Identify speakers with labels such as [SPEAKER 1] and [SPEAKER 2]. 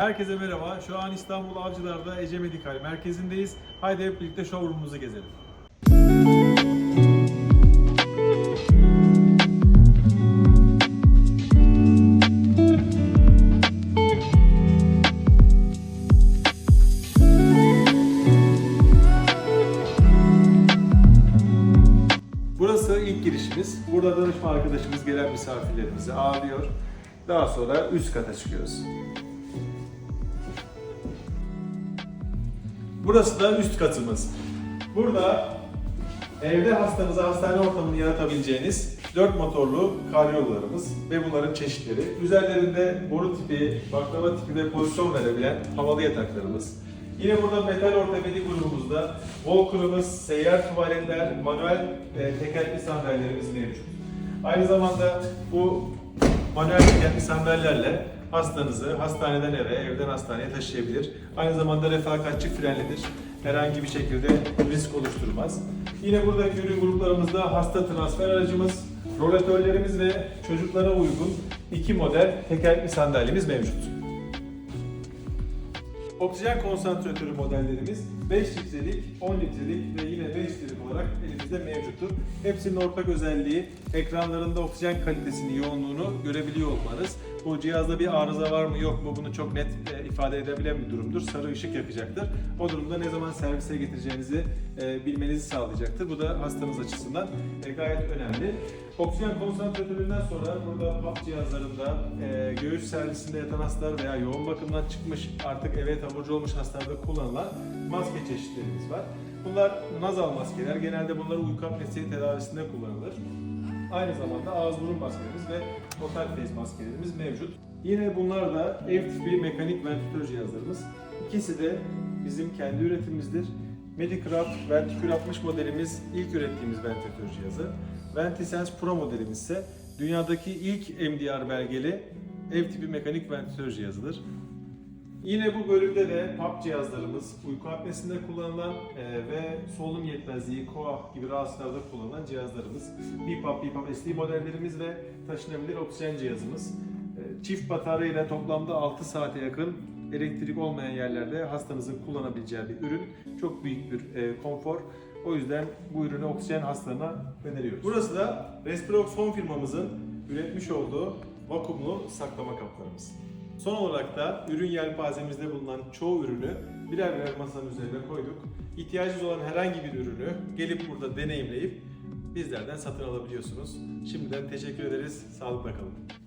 [SPEAKER 1] Herkese merhaba. Şu an İstanbul Avcılar'da Ece Medikal merkezindeyiz. Haydi hep birlikte showroom'umuzu gezelim. Burası ilk girişimiz. Burada danışma arkadaşımız gelen misafirlerimizi ağırlıyor. Daha sonra üst kata çıkıyoruz. Burası da üst katımız. Burada evde hastanıza hastane ortamını yaratabileceğiniz 4 motorlu karyolarımız ve bunların çeşitleri. Üzerlerinde boru tipi, baklava tipi ve pozisyon verebilen havalı yataklarımız. Yine burada metal ortopedi grubumuzda Walker'ımız, seyyar tuvaletler, manuel e, tekerlekli sandalyelerimiz mevcut. Aynı zamanda bu manuel sandalyelerle hastanızı hastaneden eve, evden hastaneye taşıyabilir. Aynı zamanda refakatçi frenlidir. Herhangi bir şekilde risk oluşturmaz. Yine buradaki ürün gruplarımızda hasta transfer aracımız, rolatörlerimiz ve çocuklara uygun iki model tekerlekli sandalyemiz mevcut. Oksijen konsantratörü modellerimiz 5 litrelik, 10 litrelik ve yine 5 litrelik olarak elimizde mevcuttur. Hepsinin ortak özelliği ekranlarında oksijen kalitesini, yoğunluğunu görebiliyor olmanız. Bu cihazda bir arıza var mı yok mu bunu çok net e, ifade edebilen bir durumdur. Sarı ışık yakacaktır. O durumda ne zaman servise getireceğinizi e, bilmenizi sağlayacaktır. Bu da hastanız açısından e, gayet önemli. Oksijen konsantratöründen sonra burada PAP cihazlarında e, göğüs servisinde yatan hastalar veya yoğun bakımdan çıkmış artık eve taburcu olmuş hastalarda kullanılan maske çeşitlerimiz var. Bunlar nazal maskeler. Genelde bunlar uyku apnesi tedavisinde kullanılır. Aynı zamanda ağız burun maskelerimiz ve total face maskelerimiz mevcut. Yine bunlar da ev tipi mekanik ventilatör cihazlarımız. İkisi de bizim kendi üretimimizdir. Medicraft Ventikül 60 modelimiz ilk ürettiğimiz ventilatör cihazı. Ventisense Pro modelimiz ise dünyadaki ilk MDR belgeli ev tipi mekanik ventilatör cihazıdır. Yine bu bölümde de PAP cihazlarımız, uyku apnesinde kullanılan e, ve solunum yetmezliği, koa gibi rahatsızlarda kullanılan cihazlarımız. BiPAP, BiPAP SD modellerimiz ve taşınabilir oksijen cihazımız. E, Çift batarya ile toplamda 6 saate yakın elektrik olmayan yerlerde hastanızın kullanabileceği bir ürün. Çok büyük bir e, konfor. O yüzden bu ürünü oksijen hastalarına öneriyoruz. Burası da Respirox Home firmamızın üretmiş olduğu vakumlu saklama kaplarımız. Son olarak da ürün yelpazemizde bulunan çoğu ürünü birer birer masanın üzerine koyduk. İhtiyacınız olan herhangi bir ürünü gelip burada deneyimleyip bizlerden satın alabiliyorsunuz. Şimdiden teşekkür ederiz. Sağlıkla kalın.